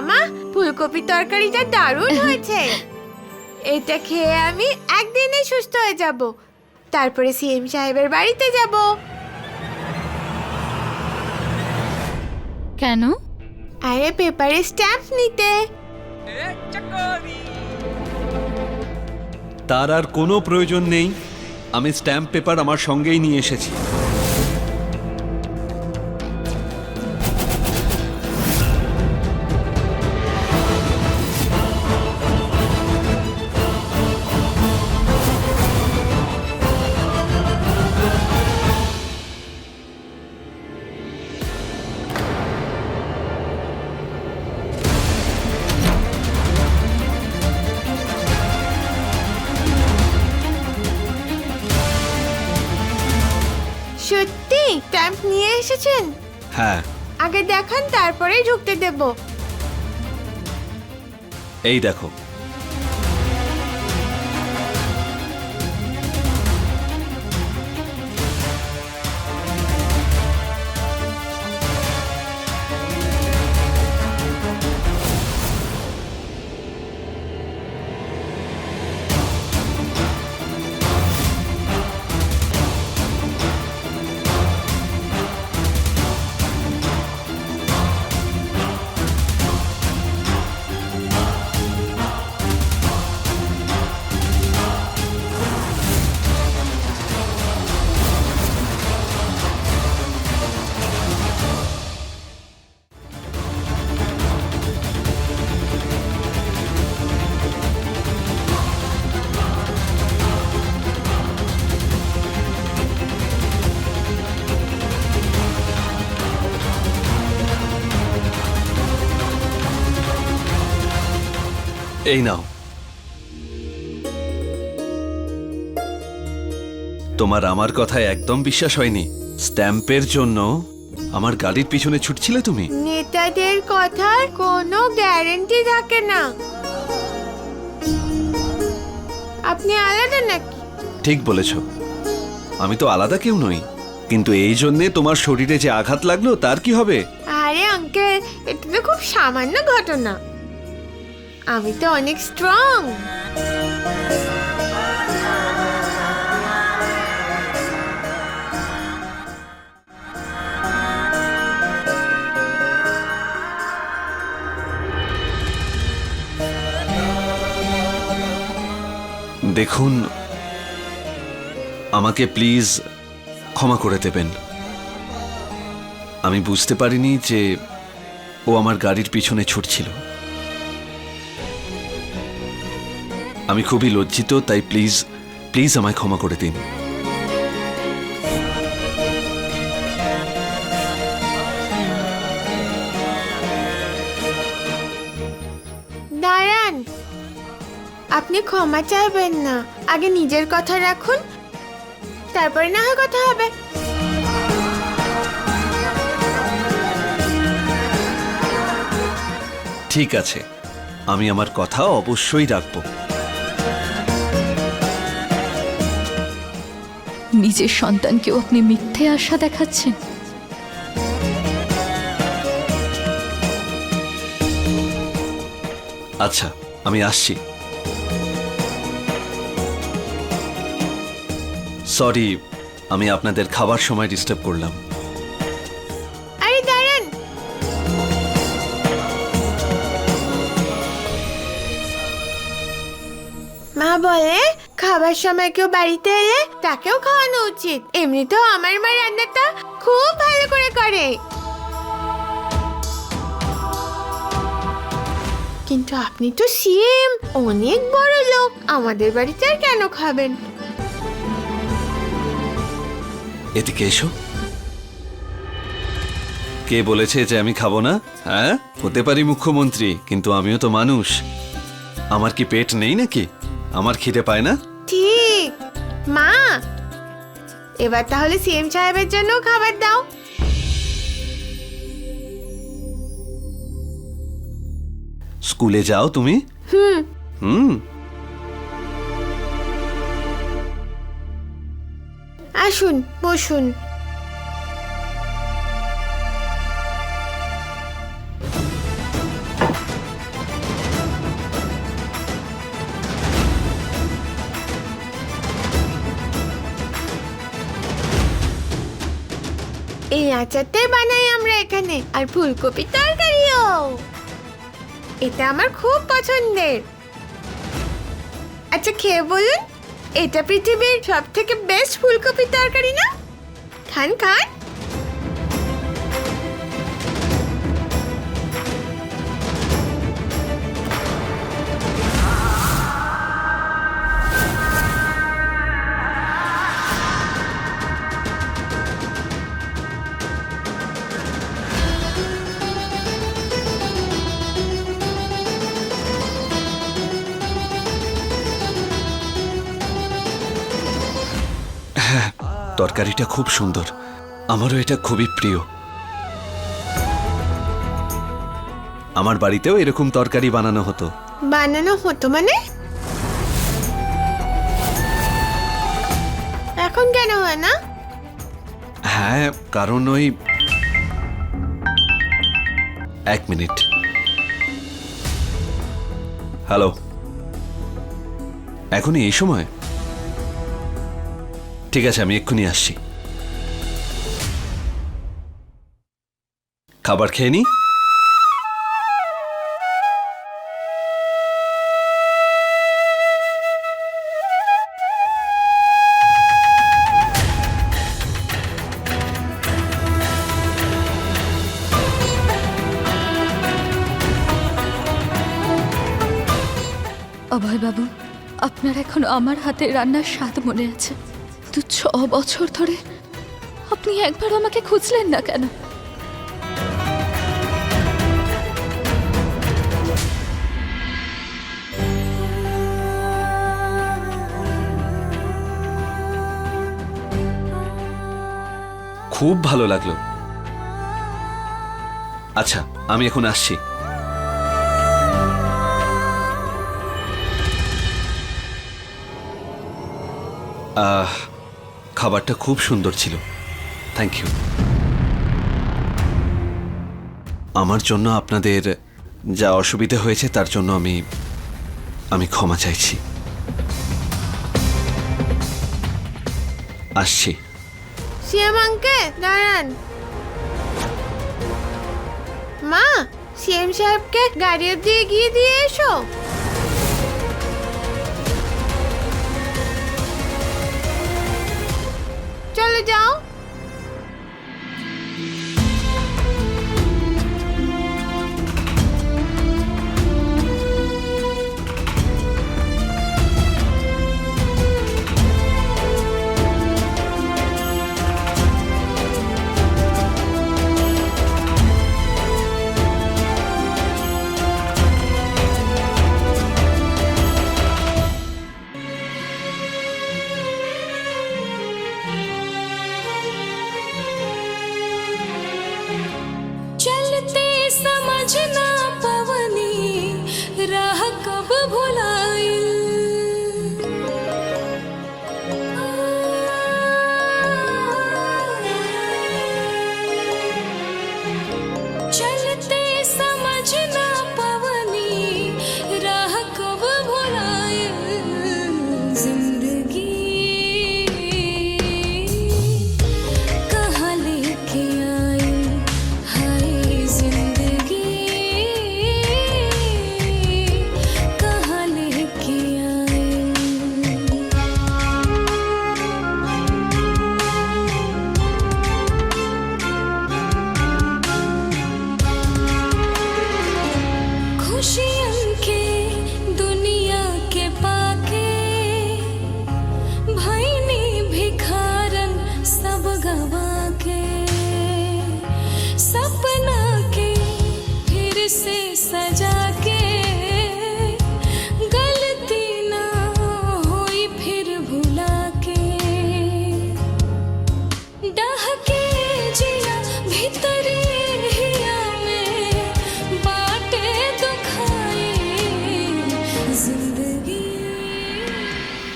বামা ফুলকপি তরকারিটা দারুণ হয়েছে। এটা খেয়ে আমি একদিনে সুস্থ হয়ে যাব। তারপরে সিএম সাহেবের বাড়িতে যাব। কেন? আরে পেপারে স্ট্যাম্প নিতে। তার আর কোনো প্রয়োজন নেই। আমি স্ট্যাম্প পেপার আমার সঙ্গেই নিয়ে এসেছি। দেব। এই দেখো এই নাও। তোমার আমার কথায় একদম বিশ্বাস হয়নি। স্ট্যাম্পের জন্য আমার গাড়ির পিছনে ছুটছিলে তুমি? নেতাদের কথার কোনো গ্যারেন্টি থাকে না। আপনি আলাদা নাকি? ঠিক বলেছ। আমি তো আলাদা কেউ নই। কিন্তু এই জন্যে তোমার শরীরে যে আঘাত লাগল তার কি হবে? আরে আঙ্কেল এটা তো খুব সামান্য ঘটনা। আমি তো অনেক স্ট্রং দেখুন, আমাকে প্লিজ ক্ষমা করে দেবেন। আমি বুঝতে পারিনি যে ও আমার গাড়ির পিছনে ছুটছিল। আমি খুবই লজ্জিত তাই প্লিজ প্লিজ আমায় ক্ষমা করে দিন। দাঁড়ান। আপনি ক্ষমা চাইবেন না। আগে নিজের কথা রাখুন তারপরে না হয় কথা হবে। ঠিক আছে আমি আমার কথা অবশ্যই রাখব। নিজের সন্তানকেও আপনি মিথ্যে আশা দেখাচ্ছেন? আচ্ছা আমি আসছি। সরি আমি আপনাদের খাবার সময় ডিস্টার্ব করলাম। খাবার সময় কেউ বাড়িতে এলে তাকেও খাওয়ানো উচিত। এমনিতেও আমার মা রান্নাটা খুব ভালো করে করে। কিন্তু আপনি তো সিএম, অনেক বড় লোক। আমাদের বাড়িতে আর কেন খাবেন? এদিকে এসো। কে বলেছে যে আমি খাব না? হ্যাঁ? হতে পারি মুখ্যমন্ত্রী, কিন্তু আমিও তো মানুষ। আমার কি পেট নেই নাকি? আমার খিদে পায় না? ঠিক। মা এবার তাহলে সিএম সাহেবের জন্য খাবার দাও। স্কুলে যাও তুমি? হুম। হুম। আসুন বসুন। এই আচারটাই বানাই আমরা এখানে। আর ফুলকপি তরকারিও। এটা আমার খুব পছন্দের। আচ্ছা খেয়ে বলুন। এটা পৃথিবীর সব থেকে বেস্ট ফুলকপি তরকারি না? খান খান। তরকারিটা খুব সুন্দর। আমারও এটা খুবই প্রিয়। আমার বাড়িতেও এরকম তরকারি বানানো হতো। বানানো হতো মানে? এখন কেন হয় না? হ্যাঁ কারণ ওই এক মিনিট। হ্যালো। এখনই এই সময়? ঠিক আছে, আমি এক্ষুনি আসছি। খাবার খেয়ে নি? অভয়বাবু, আপনার এখনও আমার হাতে রান্নার স্বাদ মনে আছে। তো ছ বছর ধরে আপনি একবার আমাকে খুঁজলেন না কেন? খুব ভালো লাগল। আচ্ছা আমি এখন আসছি। আহ খাবারটা খুব সুন্দর ছিল। থ্যাংক ইউ আমার জন্য আপনাদের যা অসুবিধে হয়েছে তার জন্য আমি আমি ক্ষমা চাইছি। আসছি। সিএম আঙ্কেল, দাঁড়ান। মা সিএম সাহেবকে গাড়ি দিয়ে গিয়ে দিয়ে এসো। চলো যাও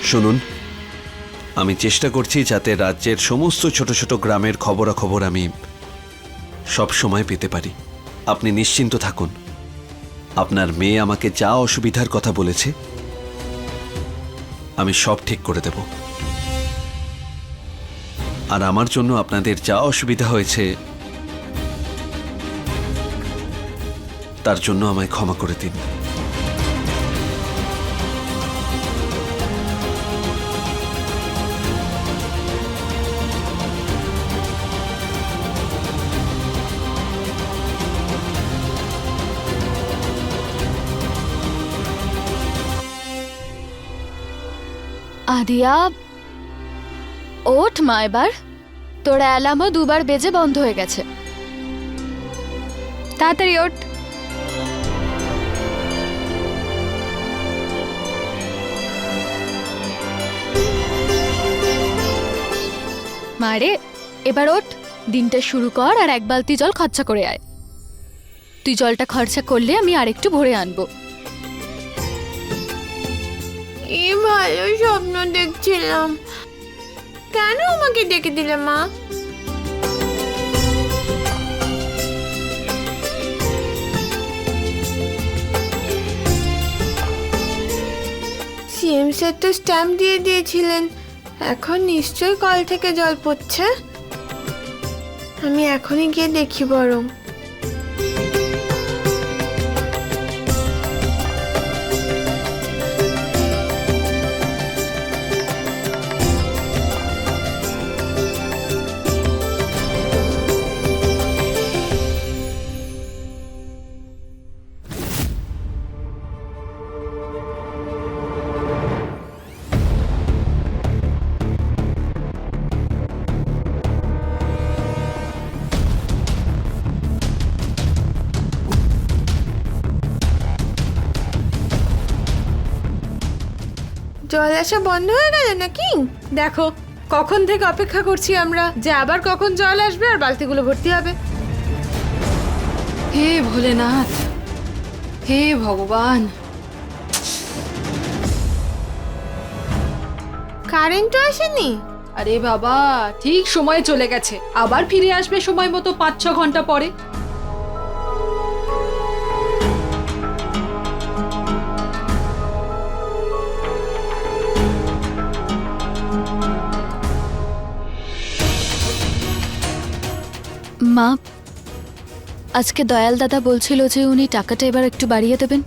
শুনুন, আমি চেষ্টা করছি যাতে রাজ্যের সমস্ত ছোট ছোট গ্রামের খবরাখবর আমি সব সময় পেতে পারি। আপনি নিশ্চিন্ত থাকুন। আপনার মেয়ে আমাকে যা অসুবিধার কথা বলেছে, আমি সব ঠিক করে দেব। আর আমার জন্য আপনাদের যা অসুবিধা হয়েছে, তার জন্য আমায় ক্ষমা করে দিন। আদিয়া, ওঠ মা এবার। তোর অ্যালার্মও দুবার বেজে বন্ধ হয়ে গেছে। তাড়াতাড়ি ওঠ। মারে এবার ওঠ। দিনটা শুরু কর আর এক বালতি জল খরচা করে আয়। তুই জলটা খরচা করলে আমি আরেকটু ভরে আনব। কি ভালো স্বপ্ন দেখছিলাম। কেন আমাকে ডেকে দিলে মা? সিএম তো স্ট্যাম্প দিয়ে দিয়েছিলেন। এখন নিশ্চয়ই কল থেকে জল পড়ছে। আমি এখনই গিয়ে দেখি বরং। জল আসা বন্ধ হয়ে গেল নাকি? দেখো কখন থেকে অপেক্ষা করছি আমরা যে আবার কখন জল আসবে আর বালতিগুলো ভর্তি হবে। হে ভোলেনাথ হে ভগবান। কারেন্টও আসেনি? আরে বাবা ঠিক সময় চলে গেছে। আবার ফিরে আসবে সময় মতো পাঁচ ছ ঘণ্টা পরে। মা আজকে দয়াল দাদা বলছিল যে উনি টাকাটা এবার একটু বাড়িয়ে দেবেন।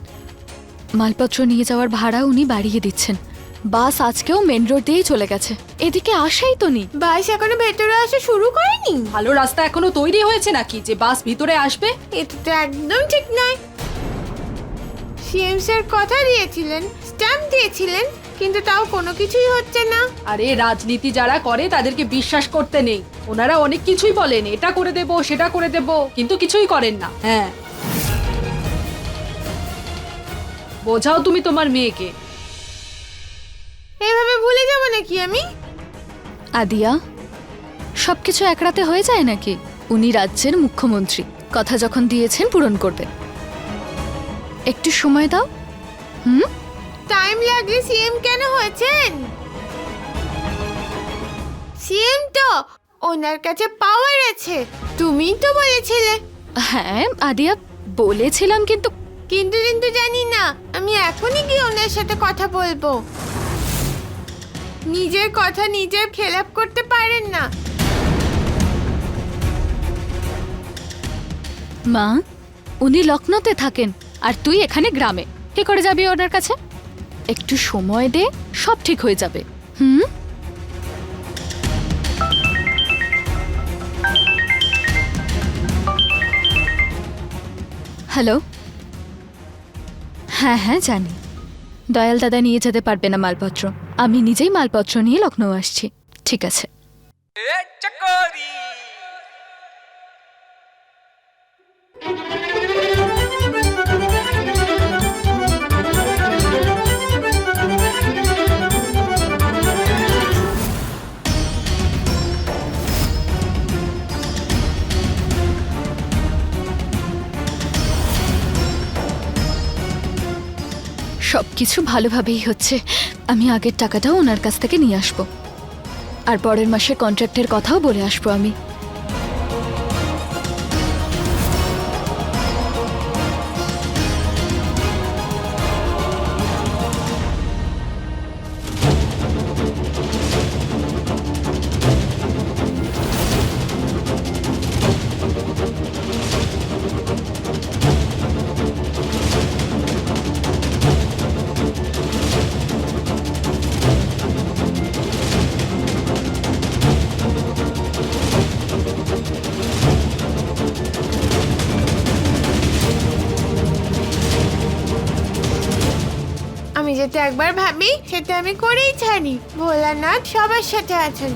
মালপত্র নিয়ে যাওয়ার ভাড়া উনি বাড়িয়ে দিচ্ছেন। বাস আজকেও মেন রোড দিয়েই চলে গেছে। এদিকে আসাই তো নি। বাস এখনও ভেতরে আসা শুরু করেনি। ভালো রাস্তা এখনও তৈরি হয়েছে নাকি? যে বাস ভিতরে আসবে? এটা তো একদম ঠিক নয়। সিএম স্যার কথা দিয়েছিলেন স্ট্যাম্প দিয়েছিলেন। কিন্তু তাও কোনো কিছুই হচ্ছে না। আরে রাজনীতি যারা করে তাদেরকে বিশ্বাস করতে নেই। ওনারা অনেক কিছুই বলেন এটা করে দেব সেটা করে দেব কিন্তু কিছুই করেন না। হ্যাঁ। বোঝাও তুমি তোমার মেয়েকে। এভাবে ভুলে যাব নাকি আমি? আদিয়া সবকিছু এক রাতে হয়ে যায় নাকি? উনি রাজ্যের মুখ্যমন্ত্রী কথা যখন দিয়েছেন পূরণ করবে একটু সময় দাও। হুম? টাইম লাগলে সিএম কেন হয়েছেন? সিএম তো ওনার কাছে পাওয়ার আছে তুমিই তো বলেছিলে। হ্যাঁ আদিয়া বলেছিলাম কিন্তু কিন্তু কিন্তু জানি না আমি এখনই গিয়ে ওনার সাথে কথা বলব। নিজের কথা নিজের খেলাপ করতে পারেন না। মা উনি লখনৌতে থাকেন আর তুই এখানে গ্রামে। কি করে যাবি ওনার কাছে? একটু সময় দে, সব ঠিক হয়ে যাবে। হুম? হ্যালো? হ্যাঁ হ্যাঁ জানি। দয়াল দাদা নিয়ে যেতে পারবে না মালপত্র। আমি নিজেই মালপত্র নিয়ে লখনৌ আসছি। ঠিক আছে। কিছু ভালোভাবেই হচ্ছে। আমি আগের টাকাটাও ওনার কাছ থেকে নিয়ে আসব। আর পরের মাসে কন্ট্রাক্টের কথাও বলে আসব আমি। যেটা একবার ভাবি সেটা আমি করেই ছাড়ি ভোলানাথ সবার সাথে আছেন।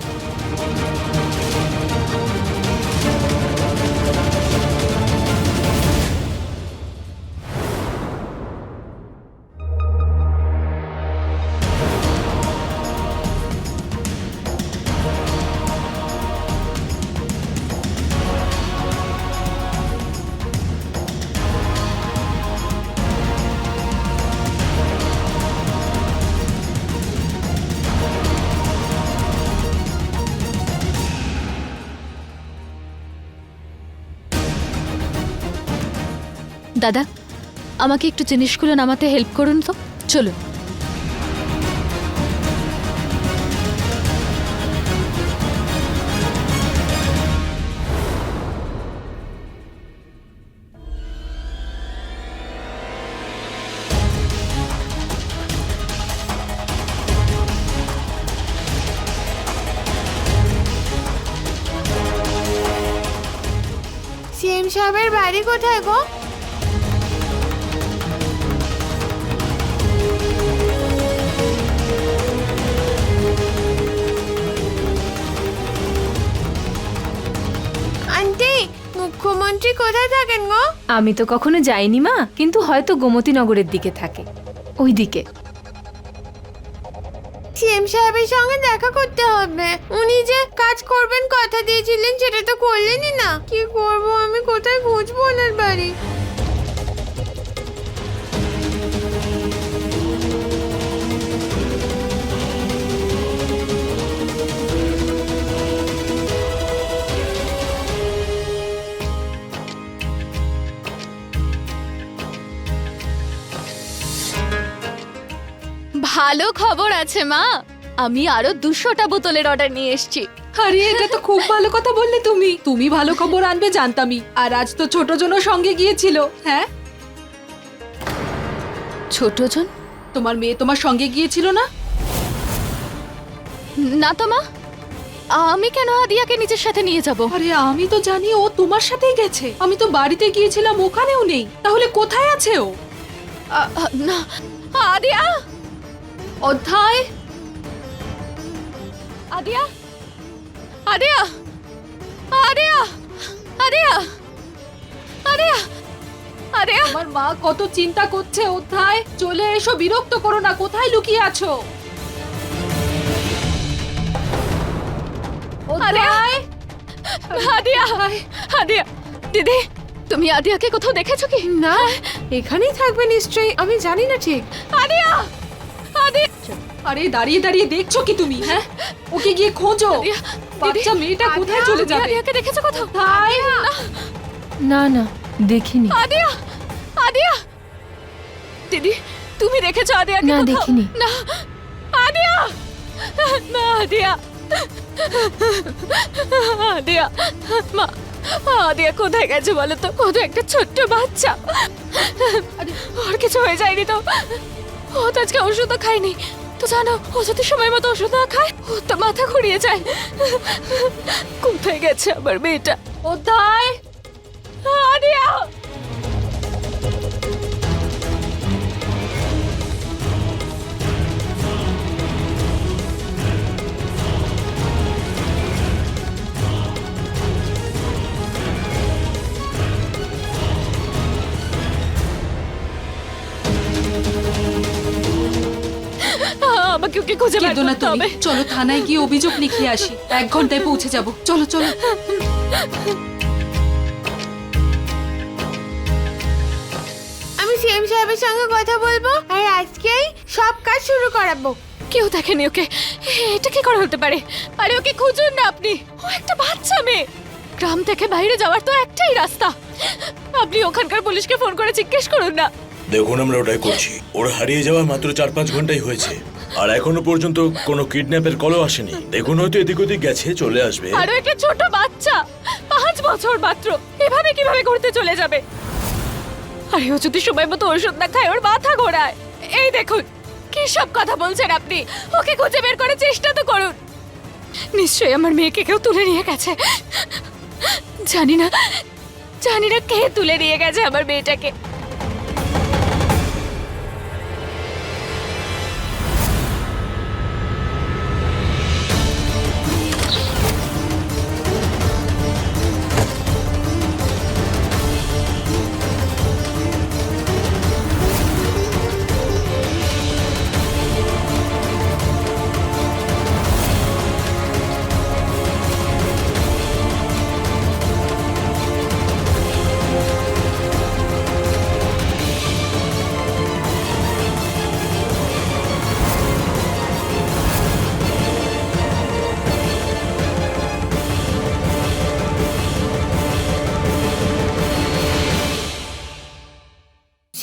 দাদা আমাকে একটু জিনিসগুলো নামাতে হেল্প করুন তো। চলুন। সাহেবের বাড়ি কোথায় গো? কোথায় থাকেন গো? আমি তো কখনো যাইনি মা কিন্তু হয়তো গোমতী নগরের দিকে থাকে। ওই দিকে সিএম সাহেবের সঙ্গে দেখা করতে হবে। উনি যে কাজ করবেন কথা দিয়েছিলেন সেটা তো করলেনই না। কি করব আমি? কোথায় খুঁজবো ওনার বাড়ি? ভালো খবর আছে মা। আমি আরও দুশোটা বোতলের অর্ডার নিয়ে এসেছি। আরে এটা তো খুব ভালো কথা বললে তুমি। তুমি ভালো খবর আনবে জানতামই। আর আজ তো ছোট জনও সঙ্গে গিয়েছিল হ্যাঁ? ছোটজন? তোমার মেয়ে তোমার সঙ্গে গিয়েছিল না? না তো মা। আমি কেন আদিয়াকে নিজের সাথে নিয়ে যাব? আরে আমি তো জানি ও তোমার সাথেই গেছে। আমি তো বাড়িতে গিয়েছিলাম ওখানেও নেই। তাহলে কোথায় আছে ও? না। আদিয়া অধ্যায়? আদিয়া? আদিয়া? আদিয়া? আদিয়া? আদিয়া? আদিয়া? আমার মা কত চিন্তা করছে অধ্যায়? চলে এসো বিরক্ত করো না কোথায় লুকিয়ে আছো? অধ্যায়? আদিয়া? আদিয়া? দিদি তুমি আদিয়াকে কোথাও দেখেছ কি? না এখানেই থাকবে নিশ্চয়ই আমি জানি না ঠিক। আদিয়া আদিয়া! আরে দাঁড়িয়ে দাঁড়িয়ে দেখছ কি তুমি? হ্যাঁ? ওকে গিয়ে খোঁজো। বাচ্চা মেয়েটা কোথায় চলে যাবে? আদিয়াকে দেখেছ কোথাও? অধ্যায় না। না দেখিনি। আদিয়া আদিয়া দিদি তুমি দেখেছ আদিয়াকে না, কোথাও? দেখিনি। না। আদিয়া না আদিয়া আদিয়া মা আদিয়া কোথায় গেছে বলো তো? ও তো একটা ছোট্ট বাচ্চা। ওর কিছু হয়ে যায়নি তো। ও তো আজকে ওষুধও খায়নি। তো জানো, ও যদি সময় মতো ওষুধ না খায়, ও তো মাথা ঘুরিয়ে যায়। কোথায় গেছে আমার মেয়েটা? ও আদিয়া আমাকে খুঁজে বের না করতে তুমি। হবে। চলো থানায় গিয়ে অভিযোগ লিখিয়ে আসি। এক ঘন্টায় পৌঁছে যাব। চলো চলো। আমি সিএম সাহেবের সঙ্গে কথা বলব আর আজকেই সব কাজ শুরু করাবো। কেউ দেখেনি ওকে। এটা কি করা হতে পারে? আরে ওকে খুঁজুন না আপনি। ও একটা বাচ্চা মেয়ে। গ্রাম থেকে বাইরে যাওয়ার তো একটাই রাস্তা। আপনি ওখানকার পুলিশকে ফোন করে জিজ্ঞেস করুন না। দেখুন আমরা ওটাই করছি। ওর হারিয়ে যাওয়া মাত্র চার পাঁচ ঘন্টাই হয়েছে। আর এখনও পর্যন্ত কোনো কিডন্যাপের কলও আসেনি। দেখুন হয়তো এদিক ওদিক গেছে, চলে আসবে। আরও একটা ছোট বাচ্চা, পাঁচ বছর মাত্র, এভাবে কীভাবে ঘুরতে চলে যাবে? আরে, ও যদি সময় মতো ওষুধ না খায়, ওর মাথা ঘোরায়। এই দেখুন, কি সব কথা বলছেন আপনি? ওকে খুঁজে বের করার চেষ্টা তো করুন। নিশ্চয়ই আমার মেয়েকে কেউ তুলে নিয়ে গেছে। জানি না জানি না কে তুলে নিয়ে গেছে আমার মেয়েটাকে।